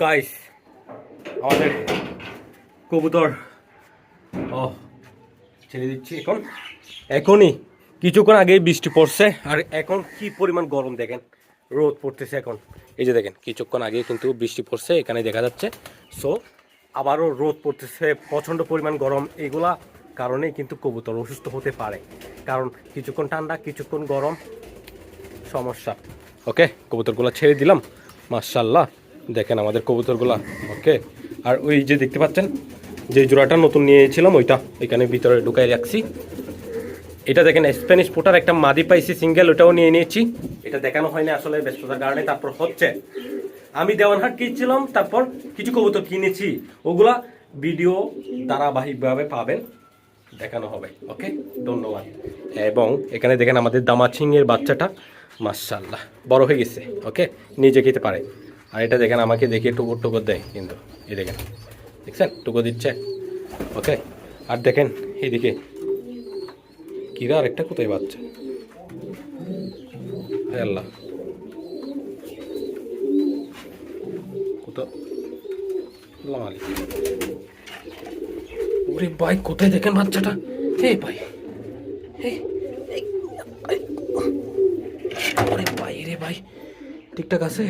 Guys আমাদের কবুতর। ও ছেড়ে দিচ্ছি। এখন, এখনই, কিছুক্ষণ আগেই বৃষ্টি পড়ছে। আর এখন কি পরিমাণ গরম দেখেন, রোদ পড়তেছে এখন। এই যে দেখেন, কিছুক্ষণ আগে কিন্তু বৃষ্টি পড়ছে, এখানে দেখা যাচ্ছে। সো আবারও রোদ পড়তেছে, প্রচণ্ড পরিমাণ গরম। এগুলা কারণেই কিন্তু কবুতর অসুস্থ হতে পারে। কারণ কিছুক্ষণ ঠান্ডা, কিছুক্ষণ গরম, সমস্যা। ওকে কবুতরগুলো ছেড়ে দিলাম। মার্শাল্লাহ দেখেন আমাদের কবুতরগুলা, ওকে? আর ওই যে দেখতে পাচ্ছেন, যে জোড়াটা নতুন নিয়েছিলাম, ওইটা এখানে ভিতরে ঢুকাই রাখছি। এটা দেখেন স্প্যানিশ পোটার একটা মাদি পাইছি সিঙ্গেল, ওটাও নিয়ে নিয়েছি। এটা দেখানো হয়নি আসলে ব্যস্ততার কারণে, তারপর হচ্ছে। আমি দেওয়ানহাট কিনছিলাম, তারপর কিছু কবুতর কিনেছি। ওগুলা ভিডিও ধারাবাহিকভাবে পাবেন, দেখানো হবে, ওকে? ধন্যবাদ। এবং এখানে দেখেন আমাদের দামাচিংয়ের বাচ্চাটা মার্শাল্লাহ বড় হয়ে গেছে, ওকে? নিজে খেতে পারে। আর এটা দেখেন আমাকে দেখে টুকুর টুকুর দেয় কিন্তু। এই দেখেন দেখছেন? টুকু দিচ্ছে। ওকে? আর দেখেন এইদিকে। কিরা আরেকটা কোথায় বাচ্চা? আল্লাহ। ওরে ভাই কোথায় দেখেন বাচ্চাটা? হে ভাই। হে, ভাই রে ভাই ঠিকঠাক আছে?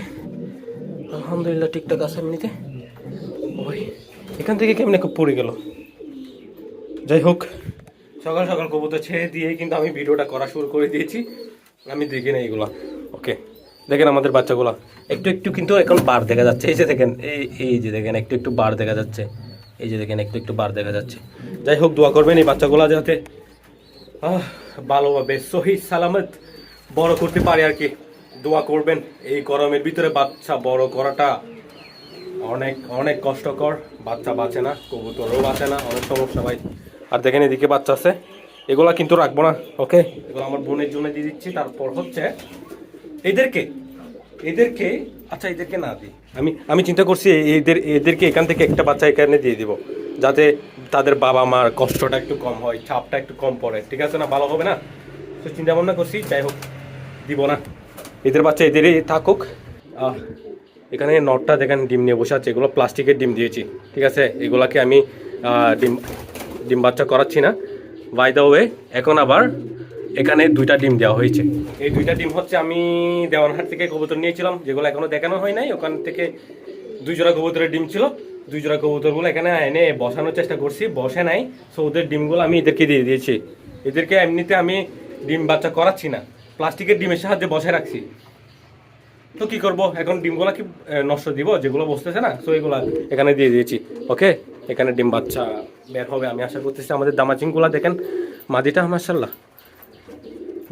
আলহামদুলিল্লাহ, ঠিকঠাক আছে এমনিতে? ও ভাই এখান থেকে কেমনে খুব পড়ে গেল? যাই হোক, সকাল সকাল কবুতর ছেড়ে দিয়ে কিন্তু আমি ভিডিওটা করা শুরু করে দিয়েছি। আমি দেখি না এইগুলা ওকে, দেখেন আমাদের বাচ্চাগুলা। একটু একটু কিন্তু এখন বার দেখা যাচ্ছে। এই যে দেখেন, এই এই যে দেখেন, একটু একটু বার দেখা যাচ্ছে। এই যে দেখেন, একটু একটু বার দেখা যাচ্ছে। যাই হোক, দোয়া করবেন এই বাচ্চাগুলা যাতে ভালোভাবে সহি সালামত বড় করতে পারে আর কি। দোয়া করবেন। এই গরমের ভিতরে বাচ্চা বড় করাটা অনেক অনেক কষ্টকর। বাচ্চা বাঁচে না, কবুতরও বাঁচে না, অনেক সমস্যা ভাই। আর দেখেন এদিকে বাচ্চা আছে। এগুলা কিন্তু রাখব না, ওকে? এগুলো আমার বোনের জন্য দিয়ে দিচ্ছি, তারপর হচ্ছে এদেরকে এদেরকে আচ্ছা এদেরকে না দিই। আমি আমি চিন্তা করছি এদের, এদেরকে এখান থেকে একটা বাচ্চা এখানে দিয়ে দিব, যাতে তাদের বাবা মার কষ্টটা একটু কম হয়, চাপটা একটু কম পড়ে, ঠিক আছে না? ভালো হবে না? তো চিন্তা ভাবনা করছি, যাই হোক, দিব না। এদের বাচ্চা এদেরই থাকুক। এখানে নটটা দেখেন, ডিম নিয়ে বসে আছে। এগুলো প্লাস্টিকের ডিম দিয়েছি, ঠিক আছে? এগুলাকে আমি ডিম ডিম বাচ্চা করাচ্ছি না। বাই দ্য ওয়ে এখন আবার এখানে দুইটা ডিম দেওয়া হয়েছে। এই দুইটা ডিম হচ্ছে আমি দেওয়ানহাট থেকে কবুতর নিয়েছিলাম, যেগুলো এখনও দেখানো হয় নাই। ওখান থেকে দুই জোড়া কবুতরের ডিম ছিল। দুই জোড়া কবুতরগুলো এখানে এনে বসানোর চেষ্টা করছি, বসে নাই। সো ওদের ডিমগুলো আমি এদেরকে দিয়ে দিয়েছি। এদেরকে এমনিতে আমি ডিম বাচ্চা করাচ্ছি না। প্লাস্টিকের ডিমের সাহায্যে বসে রাখছি। তো কি করব? এখন ডিমগুলো কি নষ্ট দিব? যেগুলো বসতেছে না সো এগুলো এখানে দিয়ে দিয়েছি। ওকে? এখানে ডিম বাচ্চা বের হবে, আমি আশা করতেছি আমাদের দামাচিংগুলো দেখেন। মাদিটা মার্শাল্লাহ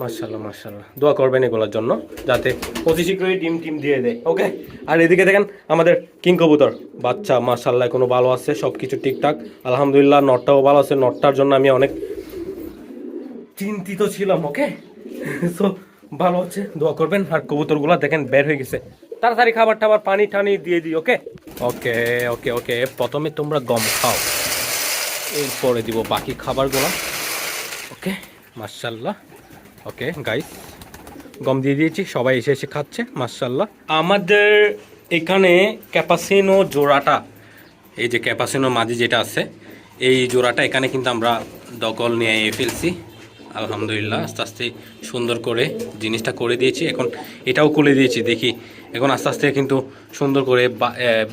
মার্শাল্লাহ মার্শাল্লাহ দোয়া করবেন এগুলোর জন্য, যাতে অতি শীঘ্রই ডিম টিম দিয়ে দেয়, ওকে? আর এদিকে দেখেন, আমাদের কিং কবুতর। বাচ্চা মার্শাল্লাহ কোনো ভালো আছে সব কিছু ঠিকঠাক। আলহামদুলিল্লাহ, নটটাও ভালো আছে। নটটার জন্য আমি অনেক চিন্তিত ছিলাম, ওকে? সো ভালো হচ্ছে দোয়া করবেন। আর কবুতরগুলো দেখেন, বের হয়ে গেছে। তাড়াতাড়ি খাবার টাবার, পানি টানি দিয়ে দিই ওকে ওকে ওকে ওকে প্রথমে তোমরা গম খাও। এরপরে দিব বাকি খাবারগুলো। ওকে মার্শাল্লাহ ওকে গাইস গম দিয়ে দিয়েছি, সবাই এসে এসে খাচ্ছে মার্শাল্লাহ আমাদের এখানে ক্যাপাসিনো জোড়াটা, এই যে ক্যাপাসিনো মাঝে যেটা আছে, এই জোড়াটা এখানে কিন্তু আমরা দখল নিয়ে ফেলছি। আলহামদুলিল্লাহ, আস্তে আস্তে সুন্দর করে জিনিসটা করে দিয়েছি। এখন এটাও খুলে দিয়েছি, দেখি। এখন আস্তে আস্তে কিন্তু সুন্দর করে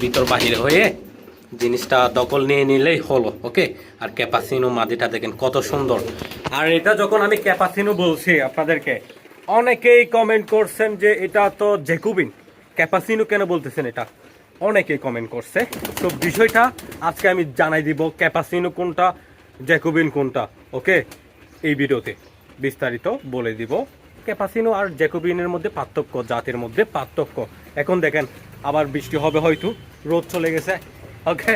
ভিতর বাহির হয়ে জিনিসটা দখল নিয়ে নিলেই হলো, ওকে? আর ক্যাপাসিনো মাদিটা দেখেন কত সুন্দর। আর এটা যখন আমি ক্যাপাসিনো বলছি আপনাদেরকে, অনেকেই কমেন্ট করছেন যে এটা তো জেকুবিন ক্যাপাসিনো কেন বলতেছেন এটা? অনেকেই কমেন্ট করছে। তো বিষয়টা আজকে আমি জানাই দিব ক্যাপাসিনো কোনটা, জ্যাকোবিন কোনটা, ওকে? এই ভিডিওতে বিস্তারিত বলে দিব। ক্যাপাসিনো আর জ্যাকোবিনের মধ্যে পার্থক্য, জাতের মধ্যে পার্থক্য। এখন দেখেন, আবার বৃষ্টি হবে হয়তো, রোদ চলে গেছে। ওকে,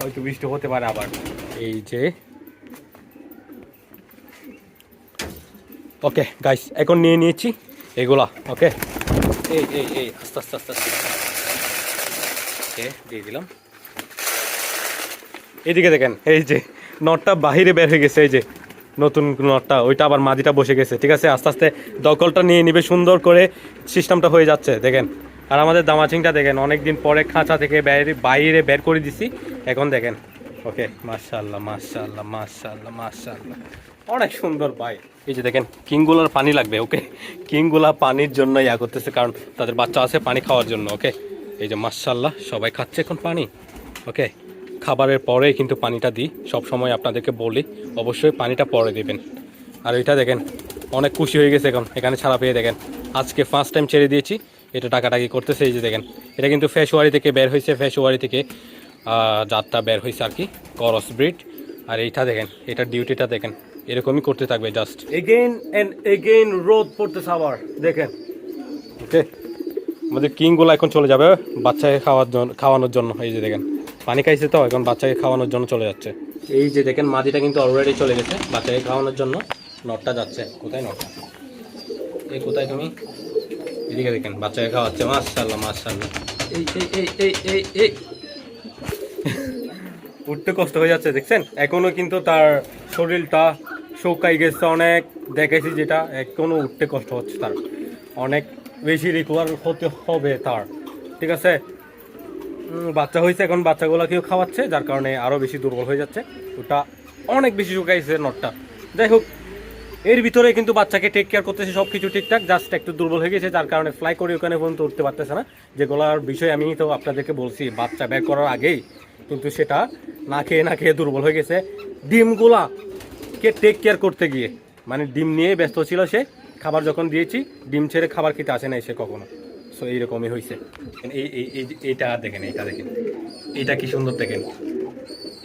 হয়তো বৃষ্টি হতে পারে আবার। এই যে। ওকে গাইস এখন নিয়ে নিয়েছি এগুলা। ওকে, এই এই এই, আস্তে আস্তে আস্তে আস্তে। ওকে, দিয়ে দিলাম। এদিকে দেখেন, এই যে, নটটা বাহিরে বের হয়ে গেছে, এই যে। নতুন নটটা ওইটা আবার মাদিটা বসে গেছে, ঠিক আছে? আস্তে আস্তে দখলটা নিয়ে নিবে, সুন্দর করে সিস্টেমটা হয়ে যাচ্ছে, দেখেন। আর আমাদের দামাচিংটা দেখেন, অনেকদিন পরে খাঁচা থেকে বাইরে বাইরে বের করে দিছি, এখন দেখেন। ওকে মাশাল্লাহ মাশাল্লাহ মাশাল্লাহ মাশাল্লাহ অনেক সুন্দর ভাই। এই যে দেখেন, কিংগুলার পানি লাগবে, ওকে? কিংগুলা পানির জন্য ইয়া করতেছে, কারণ তাদের বাচ্চা আছে পানি খাওয়ার জন্য, ওকে? এই যে মাশাল্লাহ সবাই খাচ্ছে এখন পানি, ওকে? খাবারের পরে কিন্তু পানিটা দিই। সব সময় আপনাদেরকে বলি অবশ্যই পানিটা পরে দিবেন। আর এটা দেখেন অনেক খুশি হয়ে গেছে এখন এখানে ছাড়া পেয়ে দেখেন। আজকে ফার্স্ট টাইম ছেড়ে দিয়েছি এটা টাকাটাকি করতেছে এই যে দেখেন। এটা কিন্তু ফেসওয়ারি থেকে বের হয়েছে ফেসওয়ারি থেকে জাতটা বের হয়েছে আর কি করস ব্রিড আর এইটা দেখেন এটা ডিউটিটা দেখেন এরকমই করতে থাকবে জাস্ট এগেইন এন্ড এগেইন রোদ পড়তেছে আবার দেখেন। ওকে আমাদের কিংগুলো এখন চলে যাবে বাচ্চাকে খাওয়ার জন্য খাওয়ানোর জন্য এই যে দেখেন। পানি খাইছে তো এখন বাচ্চাকে খাওয়ানোর জন্য চলে যাচ্ছে। এই যে দেখেন মাদিটা কিন্তু অলরেডি চলে গেছে বাচ্চাকে খাওয়ানোর জন্য নটটা যাচ্ছে। কোথায় নটটা এই কোথায় তুমি? এদিকে দেখেন বাচ্চাকে খাওয়াচ্ছে। মাশাল্লাহ মাশাল্লাহ এই এই এই এই এই এই। উঠতে কষ্ট হয়ে যাচ্ছে দেখছেন? এখনও কিন্তু তার শরীরটা শুকাই গেছে অনেক দেখেছি যেটা এখনও উঠতে কষ্ট হচ্ছে তার। অনেক বেশি রিকভার হতে হবে তার ঠিক আছে? বাচ্চা হয়েছে, এখন বাচ্চাগুলোকেও খাওয়াচ্ছে, যার কারণে আরও বেশি দুর্বল হয়ে যাচ্ছে। ওটা অনেক বেশি শুকাইছে নটটা। যাই হোক, এর ভিতরে কিন্তু বাচ্চাকে টেক কেয়ার করতেছে সব কিছু ঠিকঠাক জাস্ট একটু দুর্বল হয়ে গেছে, যার কারণে ফ্লাই করে ওখানে পর্যন্ত উঠতে পারতেছে না। যেগুলোর বিষয়ে আমি তো আপনাদেরকে বলছি, বাচ্চা বের করার আগেই, কিন্তু সেটা না খেয়ে না খেয়ে দুর্বল হয়ে গেছে। ডিমগুলা কে টেক কেয়ার করতে গিয়ে মানে ডিম নিয়ে ব্যস্ত ছিল সে, খাবার যখন দিয়েছি, ডিম ছেড়ে খাবার খেতে আসে না সে কখনো। সো এইরকমই হয়েছে এই এই, এই- এইটা দেখেন এইটা দেখেন। এইটা কি সুন্দর দেখেন।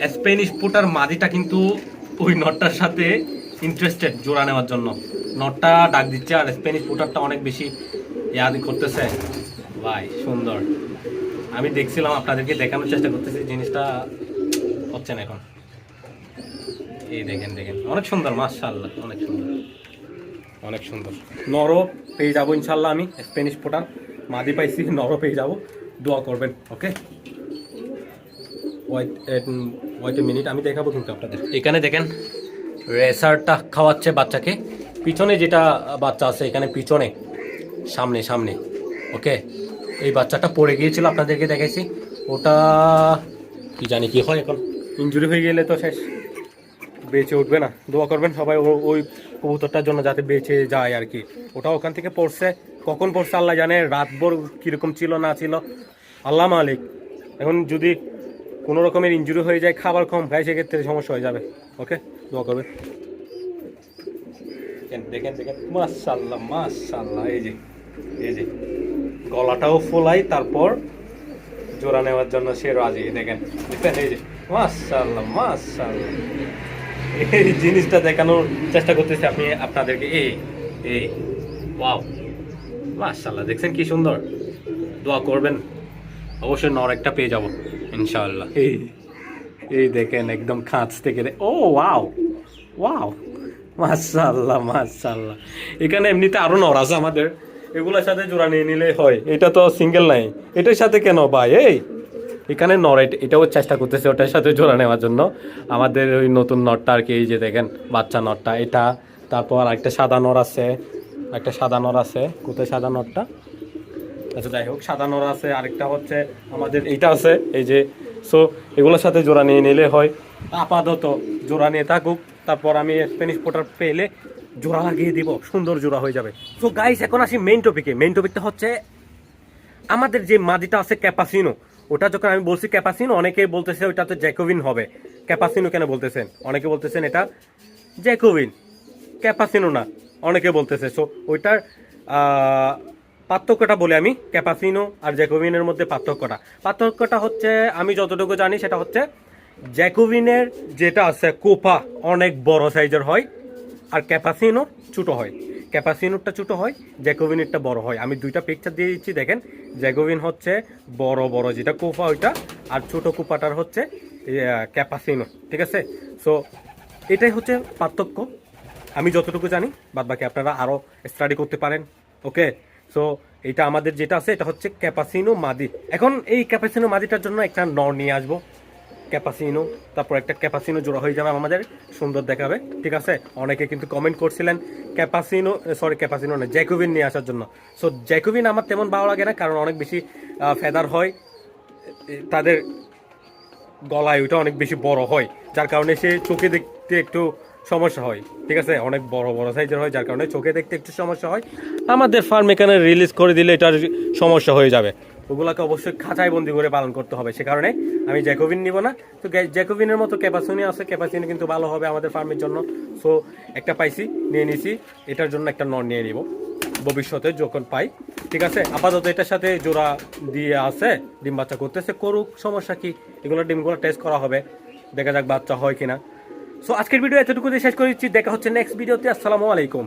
স্প্যানিশ পুটার মাদিটা কিন্তু ওই নটটার সাথে ইন্টারেস্টেড জোড়া নেওয়ার জন্য। নটটা ডাক দিচ্ছে আর স্প্যানিশ পুটারটা অনেক বেশি ইয়াদ করতেছে। ভাই, সুন্দর। আমি দেখছিলাম আপনাদেরকে দেখানোর চেষ্টা করতেছি, জিনিসটা হচ্ছে না এখন। এই দেখেন দেখেন। অনেক সুন্দর, মাশাআল্লাহ, অনেক সুন্দর। অনেক সুন্দর। নর পেয়ে যাব ইনশাল্লাহ আমি স্প্যানিশ পোটার। মাদি পাইছি নর পেয়ে যাব। দোয়া করবেন ওকে ওয়াইট মিনিট আমি দেখাবো কিন্তু আপনাদের। এখানে দেখেন, রেসারটা খাওয়াচ্ছে বাচ্চাকে। পিছনে যেটা বাচ্চা আছে, এখানে পিছনে, সামনে সামনে ওকে এই বাচ্চাটা পড়ে গিয়েছিল, আপনাদেরকে দেখাইছি। ওটা, কি জানি কি হয় এখন। ইনজুরি হয়ে গেলে তো শেষ। বেঁচে উঠবে না। দোয়া করবেন সবাই ওই কবুতরটার জন্য যাতে বেঁচে যায় আর কি। ওটা ওখান থেকে পড়ছে কখন পড়ছে আল্লাহ জানে? রাতভর কীরকম ছিল, না ছিল? আল্লাহ মালিক, এখন যদি কোনো রকমের ইনজুরি হয়ে যায়, খাবার কম খায়, সেক্ষেত্রে সমস্যা হয়ে যাবে। ওকে দোয়া করবেন। দেখেন দেখেন মাশাল্লাহ মাশাল্লাহ এই যে এই যে। গলাটাও ফোলাই, তারপর জোড়া নেওয়ার জন্য সে রাজি। দেখেন দেখেন, এই যে। মাশাল্লাহ মাশাল্লাহ এই জিনিসটা দেখানোর চেষ্টা করতেছি আপনি আপনাদেরকে। এই এই ওয়াও মাশাল্লাহ দেখছেন কি সুন্দর? দোয়া করবেন। অবশ্যই নর একটা পেয়ে যাব, ইনশাআল্লাহ। এই এই দেখেন একদম খাঁচ থেকে ও, ওয়াও ওয়াও। মাশাআল্লাহ মাশাআল্লাহ। এখানে এমনিতে আরও নর আছে আমাদের। এগুলোর সাথে জোড়া নিয়ে নিলে হয়। এটা তো সিঙ্গেল নাই। এটার সাথে কেন ভাই? এই, এখানে নর এটাও চেষ্টা করতেছে ওটার সাথে জোড়া নেওয়ার জন্য। আমাদের ওই নতুন নরটা আর কি, এই যে দেখেন বাচ্চা নরটা, এটা। তারপর একটা সাদা নর আছে। একটা সাদা নর আছে কোথায় সাদা নরটা। আচ্ছা যাই হোক, সাদা নর আছে, আরেকটা হচ্ছে আমাদের এইটা আছে, এই যে সো এগুলোর সাথে জোড়া নিয়ে নিলে হয়। আপাতত জোড়া নিয়ে থাকুক, তারপর আমি স্প্যানিশ পোটার পেলে জোড়া লাগিয়ে দিব, সুন্দর জোড়া হয়ে যাবে। সো গাইস এখন আসি মেইন টপিকে মেইন টপিকটা হচ্ছে আমাদের যে মাদিটা আছে ক্যাপাসিনো ওটা যখন আমি বলছি ক্যাপাসিনো অনেকে বলতেছে ওটা তো জ্যাকোভিন হবে। ক্যাপাসিনো কেন বলতেছেন? অনেকে বলতেছেন এটা জ্যাকোভিন ক্যাপাসিনো না। অনেকে বলতেছে সো ওইটার পার্থক্যটা বলে আমি ক্যাপাসিনো আর জ্যাকোভিনের মধ্যে পার্থক্যটা। পার্থক্যটা হচ্ছে, আমি যতটুকু জানি সেটা হচ্ছে, জ্যাকোভিনের যেটা আছে, কোপা অনেক বড় সাইজের হয়, আর ক্যাপাসিনো ছোটো হয়। ক্যাপাসিনোরটা ছোটো হয়, জ্যাকোভিনেরটা বড় হয়। আমি দুইটা পিকচার দিয়ে দিচ্ছি, দেখেন। জ্যাকোভিন হচ্ছে বড় বড় যেটা কোপা ওইটা, আর ছোটো কোপাটার হচ্ছে ক্যাপাসিনো ঠিক আছে? সো এটাই হচ্ছে পার্থক্য। আমি যতটুকু জানি বাদ বাকি আপনারা আরও স্টাডি করতে পারেন ওকে সো এটা আমাদের যেটা আছে, এটা হচ্ছে ক্যাপাসিনো মাদি। এখন এই ক্যাপাসিনো মাদিটার জন্য একটা নর নিয়ে আসব। ক্যাপাসিনো, তারপর একটা ক্যাপাসিনো জোড়া হয়ে যাবে আমাদের, সুন্দর দেখাবে, ঠিক আছে? অনেকে কিন্তু কমেন্ট করছিলেন, ক্যাপাসিনো সরি ক্যাপাসিনো না জ্যাকোভিন নিয়ে আসার জন্য। সো জ্যাকোভিন আমার তেমন ভালো লাগে না, কারণ অনেক বেশি ফেদার হয় তাদের গলায় ওইটা অনেক বেশি বড় হয়, যার কারণে সে চোখে দেখতে একটু সমস্যা হয়, ঠিক আছে? অনেক বড় বড় সাইজের হয়, যার কারণে চোখে দেখতে একটু সমস্যা হয়। আমাদের ফার্ম এখানে রিলিজ করে দিলে এটার সমস্যা হয়ে যাবে। ওগুলোকে অবশ্যই খাঁচায় বন্দি করে পালন করতে হবে, সে কারণে আমি জ্যাকোভিন নিব না। তো জ্যাকোভিনের মতো ক্যাপাসিনি আছে ক্যাপাসিনি কিন্তু ভালো হবে আমাদের ফার্মের জন্য। সো একটা পাইছি, নিয়ে নিছি, এটার জন্য একটা নন নিয়ে নিব। ভবিষ্যতে যখন পাই, ঠিক আছে? আপাতত এটার সাথে জোড়া দিয়ে আছে, ডিম বাচ্চা করতেছে, করুক, সমস্যা কি? এগুলো ডিমগুলো টেস্ট করা হবে। দেখা যাক বাচ্চা হয় কিনা। সো আজকের ভিডিও এতটুকু শেষ করে দিচ্ছি দেখা হচ্ছে নেক্সট ভিডিওতে আসসালামু আলাইকুম।